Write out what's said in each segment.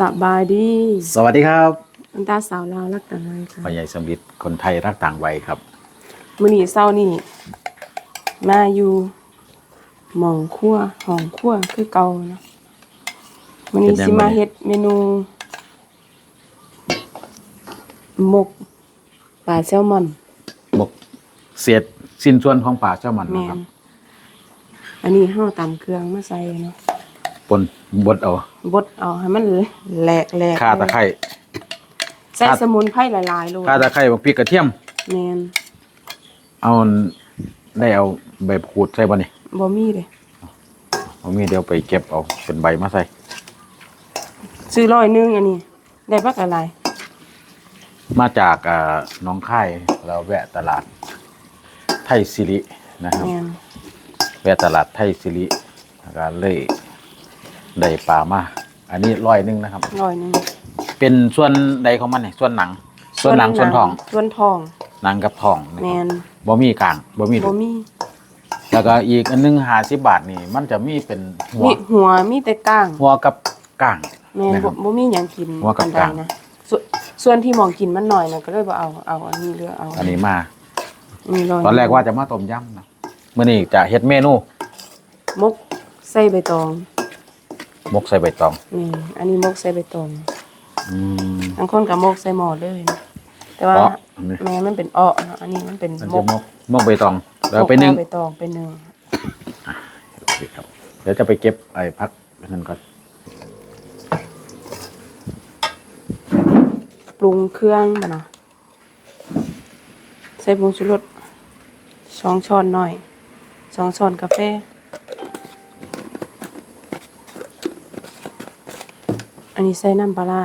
สบายดีสวัสดีครับอันตาสาวลาวรักต่างเลยค่ะพ่อใหญ่สมฤทธิ์คนไทยรักต่างวัยครับมื้อนี้เช้านี่มาอยู่หม่องครัวห้องครัวคือเก่าเนาะมื้อนี้สิมาเฮ็ดเมนูหมกปลาแซลมอนบกเสียดสิ้นส่วนของป่าเจ้ามันแม่นะครับนอันนี้เฮาตำเครื่องมาใส่เนาะ ปนบดเอาบดเอาให้มันแหลกแหลกข่าตะไคร้ใส่ข่าสมุนไพรหลายๆโลดข่าตะไคร้บักพริกกระเทียมแม่นเอาได้เอาใบขูดใส่บ่นี่บ่มีเลยเอามีเดี๋ยวไปเก็บเอาเป็นใบมาใส่ซื้อร้อยหนึงอันนี้ ได้บักอะไร มาจากอ่าหน้องค่ายเราแวะตลาด ไทยสิรินะครับแม่นแวะตลาดไทยสิริแล้วก็เลย ได้ปลามา อันนี้ร้อยหนึงนะครับ ร้อยหนึงเป็นส่วนใดของมันนี่ส่วนหนัง ส่วนหนังส่วนทอง ส่วนทองหนังกับทองนะแมครับนบ่มีกลางบ่มีบ่มีแล้วก็อีกอันหนึง50บาทนี่ มันจะมีเป็นหัว มีหัวมีแต่ก้างหัวกับกลาง แม่นนะคบ่รับบ่มีหยังกินหัวกับอันใดกลาง นะส่วนส่วนที่หมองกินมันหน่อยนะก็เลยบ่เอาเอาอันนี้เหลือเอาอันนี้มา นี่ร้อยตอนแรกว่าจะมาต้มยำนะมื้อนี้จะเฮ็ดเมนูมกใส่ใบตองห มกใส่ใบตองนี่อันนี้มกใส่ใบตองอืม บางคนก็มกใส่หม้อเลยนะแต่ว่าอ้ออันนี้ แม่มันเป็นอ้อเนาะอันนี้มันเป็นมันมจะกหมกหมกใบตองแล้วไปนึ่งมกใบตองไปนึ่งโอเคครับเดี๋ยวจะไปเก็บไอ้พักนั่นก่อนปรุงเครื่องบ่เนาะใส่ผงชูรสสองช้อนหน่อยสองช้อนกาแฟ อันนี้ใส่น้ำปลา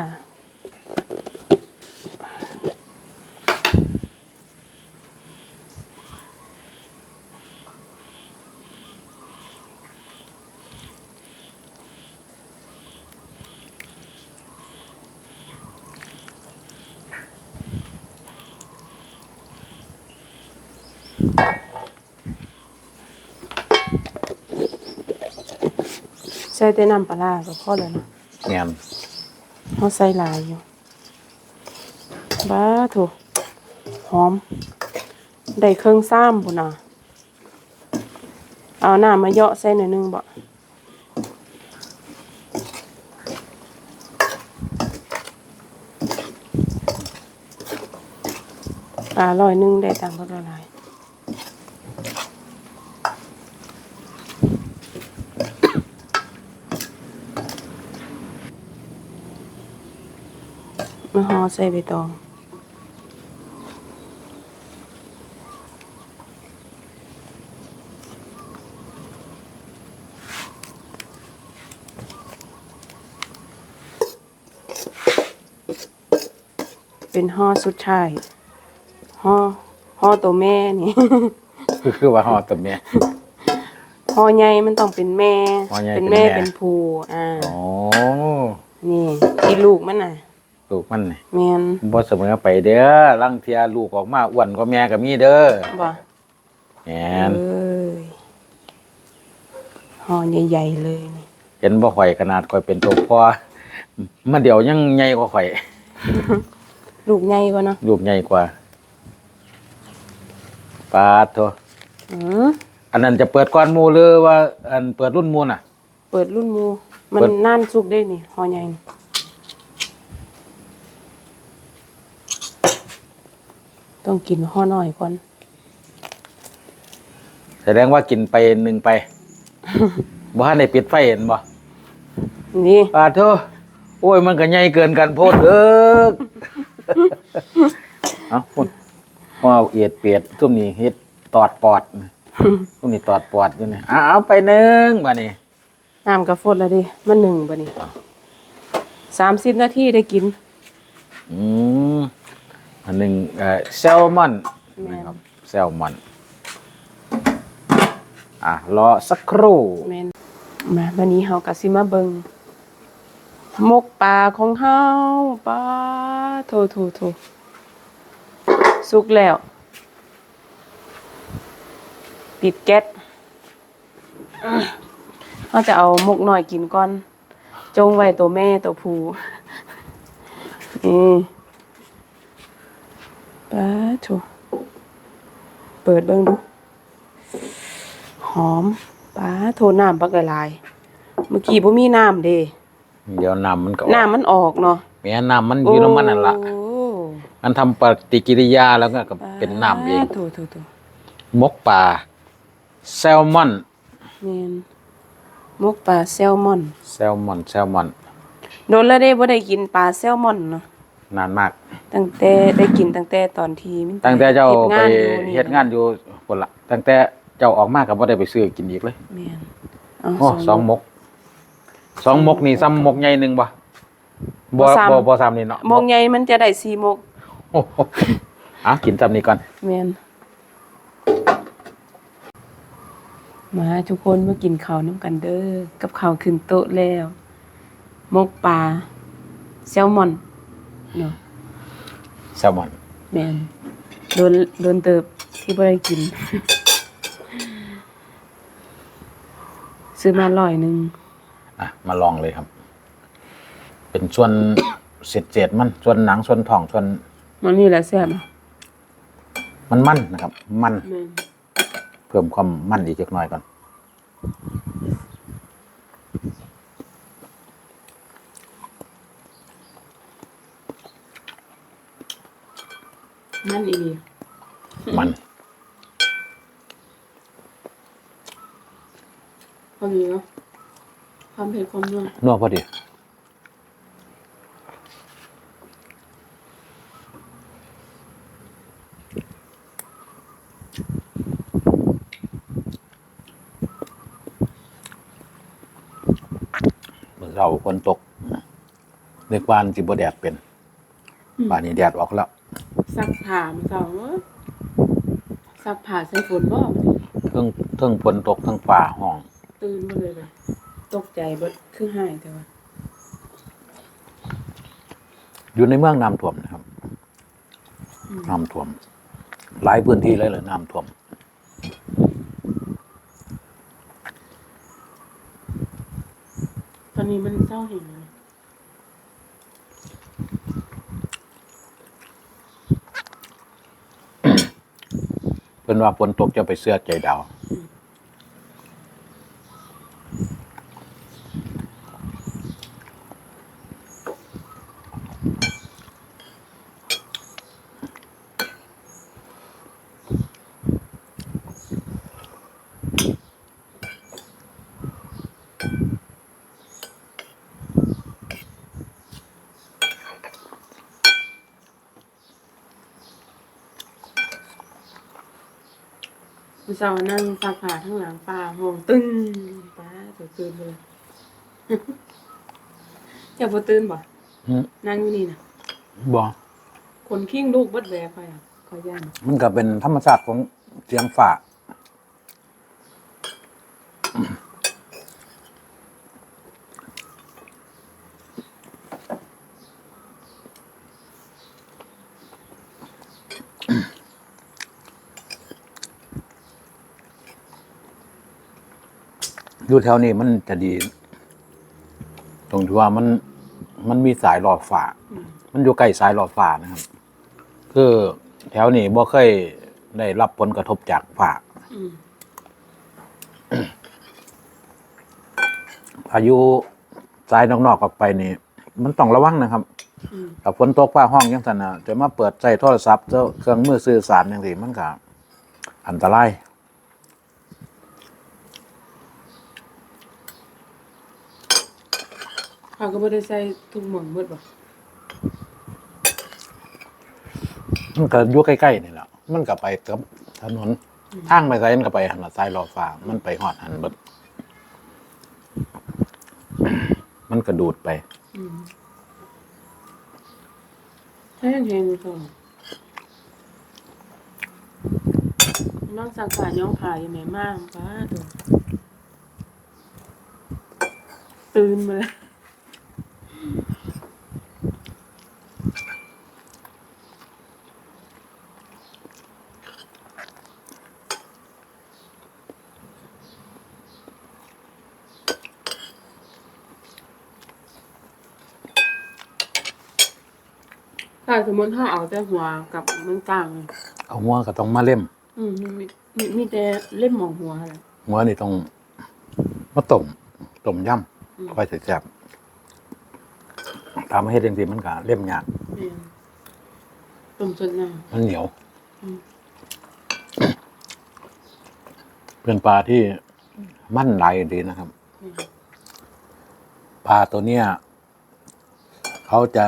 ใส่แต่น้ำปลาก็พอแล้วเนาะแม่น เขาใส่หลายอยู่บ้าถูกหอม ได้เครื่องซ้ำพุ่นน่ะเอาหน้ามาเยาะใส่หน่อยหนึงบ่ปลาลอยนึงได้ตังค์เท่าไหร่ มาห่อใส่ใบตองเป็นห่อสุดท้ายห่อห่อตัวแม่นี่ คือคือว่าห่อตัวเมียห่อใหญ่มันต้องเป็นแม่ ห่อใหญ่เป็นแม่เป็นแม่ เป็นผูอ่า อ๋อ นี่ที่ลูกมันน่ะ ลูกมันนี่แม่นบ่เสมอไปเด้อลังเทียลูกออกมาอ้วนกว่าแม่ก็มีเด้อบ่แม่นเอ้ยห่อใหญ่ๆเลยนี่เห็นบ่ข่อยขนาดข่อยเป็นตัวพ่อมันเดี๋ยวยังใหญ่กว่าข่อยลูกใหญ่กว่าเนาะลูกใหญ่กว่าปาดโทอืออันนั้นจะเปิดก้อนหมูหรือว่า อันเปิดรุ่นหมูน่ะ เปิดรุ่นหมูมันเปิด น่านสุกได้นี่ห่อใหญ่นี่ ต้องกินห่อน้อยก่อน แสดงว่ากินไปหนึ่งไปบ่ทันได้ปิดไฟเห็นบ่นี่ปาดโทโอ้ยมันก็ใหญ่เกินกันโพดเด้อเอาพุ่นพอเอาเอียดเปียดซุ่มนี้เฮ็ดตอดปอดซุ่มนี้ตอดปอดอยู่นี่เอาเอาไปหนึ่งบัดนี้น้ำกระฟดแล้วดิมันหนึ่งบ่นี่สามสิบนาทีได้กิน อืม อันหนึ่งเอ่อแซลมอนแม่น นะครับแซลมอนอะรอสักครู่แม่นมาวันนี้เฮาก็สิมาเบิงมกปลาของเฮาปลาโถโถโถสุกแล้ว ปิดแก๊สเฮาจะเอามกหน่อยกินก่อน จงไว้ตัวแม่ตัวผู้นี่ ปลาโถเปิดเบิ่งดู หอมปลาโทน้ำปักหลายๆเมื่อกี้บ่มีน้ำเด้เดี๋ยวน้ำมันก็ออกน้ำมันออกเนาะแม่น้ำมันอยู่น้ำมันนั่นละโอ้มันทำปฏิกิริยาแล้วก็เป็นน้ำเองโถโถโถมกปลาแซลมอนแม่นมกปลาแซลมอน แซลมอนแซลมอนโดนแล้วเด้บ่ได้กินปลาแซลมอนเนาะ นานมาก ตั้งแต่ได้กินตั้งแต่ตอนที่มันตั้งแต่เจ้าไปอยู่นี่เฮ็ดงานอยู่คนละตั้งแต่เจ้าออกมาก็บ่ได้ไปซื้อกินอีกเลยแม่นเอาโอ้สองมกสองมกนี่ซ้ำมกใหญ่หนึ่งบ่บ่บ่ซ้ำบ่บ่ซ้ำนี่เนาะมกใหญ่มันจะได้4มกโอ้โหอะกินซ้ำนี่ก่อนแม่นมาทุกคนมากินข้าวน้ำกันเด้อกับข้าวขึ้นโต๊ะแล้ว มกปลาแซลมอน เนาะแซลมอนแม่นโดนโดนเติบที่บ่ได้กิน ซื้อมาร้อยหนึ่งอะมาลองเลยครับ เป็นส่วนเศษๆมันส่วนหนังส่วนท้องส่วนมันนี่แหละแซ่บอะมันมันนะครับ มันแม่น เพิ่มความมันอีกจักหน่อยก่อน มันอีหลีมันพอดีเนาะความเผ็ดความนัวนัวพอดีเราคนตกเรียกวาอันจิบแดดเป็นป่านนี้แดดออกแล้ว ซักผ้ามันเก่าเนอะซักผ้าใส่ฝนบ่เทิงเทิงฝนตกเทิงฝ่าห้อง ตื่นมาเลยเลยตกใจเบิดคือหายแต่ว่าอยู่ในเมืองน้ำท่วมนะครับน้ำท่วม หลายพื้นที่เลยเลยน้ำท่วม ตอนนี้มันเศร้าเห็นเลย เพิ่นว่าฝนตกจะไปเสื้อใจดาว เศร้านั่งซักผ้าทั้งหลังป้าห้องตึ้งป้าตัวตื่นเลยจะบ่ตื่นบ่อืมนั่งอยู่นี่นะบ่คนขิ้งลูกเบิดแวไปอะขอย่านมันก็เป็นธรรมชาติของเสียงฝ่า อยู่แถวนี้มันจะดี ตรงที่ว่ามัน มันมีสายหลอดฝามันอยู่ใกล้สายหลอดฝานะครับ คือแถวนี้บ่เคยได้รับผลกระทบจากฝาอืมพายุสายนอกๆออกไปนี่ มันต้องระวังนะครับถ้าฝนตกฟ้าห้องยังสันนะจะมาเปิดใช้โทรศัพท์เจ้าเครื่องมือสื่อสารอย่างนี้มันก็อันตราย เขาก็บ่ได้ใส่ทุกหม่องเบิดบ่มันก็อยู่ใกล้ๆนี่แหละมันก็ไปกับถนนทางไปไสมันก็ไปหันละสายรอฟ้ามันไปหอดหันเบิดมันก็ดูดไปอืมถ้ายังแหงอยู่ก็น้องสังขาย้องผ่าอยู่ไหนมากป้าตัวตื่นมาแล้วาสมมติถ้าเอาแต่หัวกับมันกลางเลยเอาหัวก็ต้องมาเล่ม อืมมีมีมีแต่เล่มหมองหัวอะไรหัวนี่ต้องมาต้มต้มยอืมำค่อยแซ่บๆตามมาเฮ็ดจังซี่มันก็เล่มยากแม่นต้มจนน้มันเหนียว อืม เป็นปลาที่มั่นไหลายดีนะครับำอืมปลาตัวเนี้ยเขาจะ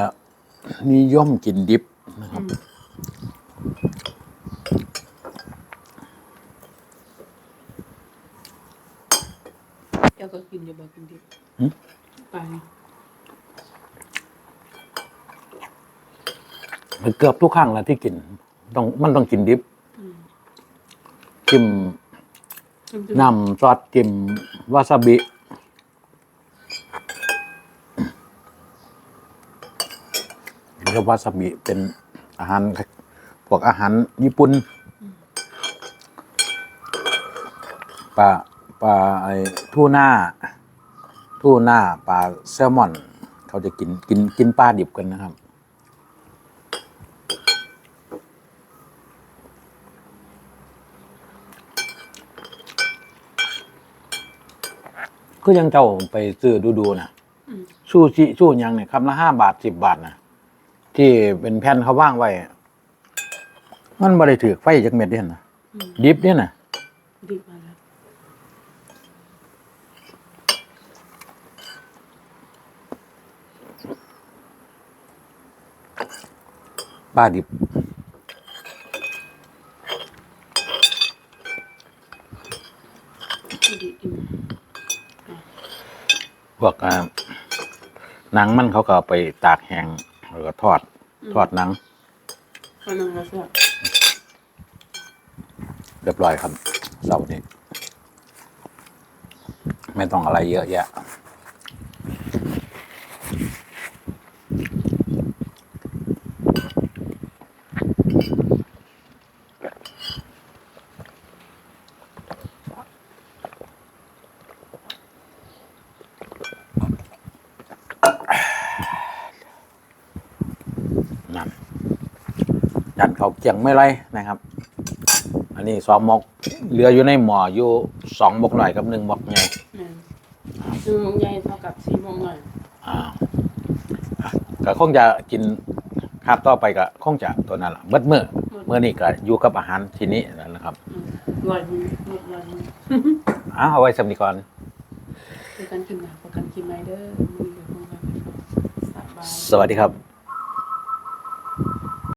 นิยมกินดิบนะครับ เจ้าก็กินอยู่บ่กินดิบหืมไปมันเกือบทุกครั้งแล้วที่กิน ต้องมันต้องกินดิบอืมจิ้มน้ำจิ้มน้ำซอสจิ้มวาซาบิ เรียกวาซาบิเป็นอาหารพวกอาหารญี่ปุ่นปลาปลาไอ้ทูน่าทูน่าปลาแซลมอน เขาจะกินกินกินปลาดิบกันนะครับก็ยังเจ้าไปซื้อดูดูๆนะอืมชูชิชูหยังเนี่ยคำละห้าบาทสิบบาทนะ ที่เป็นแผ่นเขาว่างไว้ มันบ่ได้ถือไฟจากเม็ดเด่นนะอืมดิบเนี่ยนะดิบมาแล้วป้าดิบดิบกินพวกอ่าหนังมันเขาก็เอาไปตากแห้ง แล้วก็ทอด ทอดหนังมันนึงแล้วเสียเรียบร้อยครับเสาร์นี้ ไม่ต้องอะไรเยอะแยะ เขาเกียงไม่ไรนะครับ อันนี้สองมกเหลืออยู่ในหม้ออยู่สองมกหน่อยกับหนึ่งมกใหญ่แม่นคือโมงใหญ่เท่ากับสี่โมงหน่อยอ่าอะก็คงจะกินคาบต่อไปก็คงจะตัวนั้นแหละเบิดเมื่อเมื่อนี้ก็อยู่กับอาหารทีนี้นั่นนะครับอืมลอยมือหมดลอยมืออ้าวเอาไว้สำนีก่อนประกันกินนะประกันกินไหมเด้อมือเดี๋ยวคงจะสบายสวัสดีครับ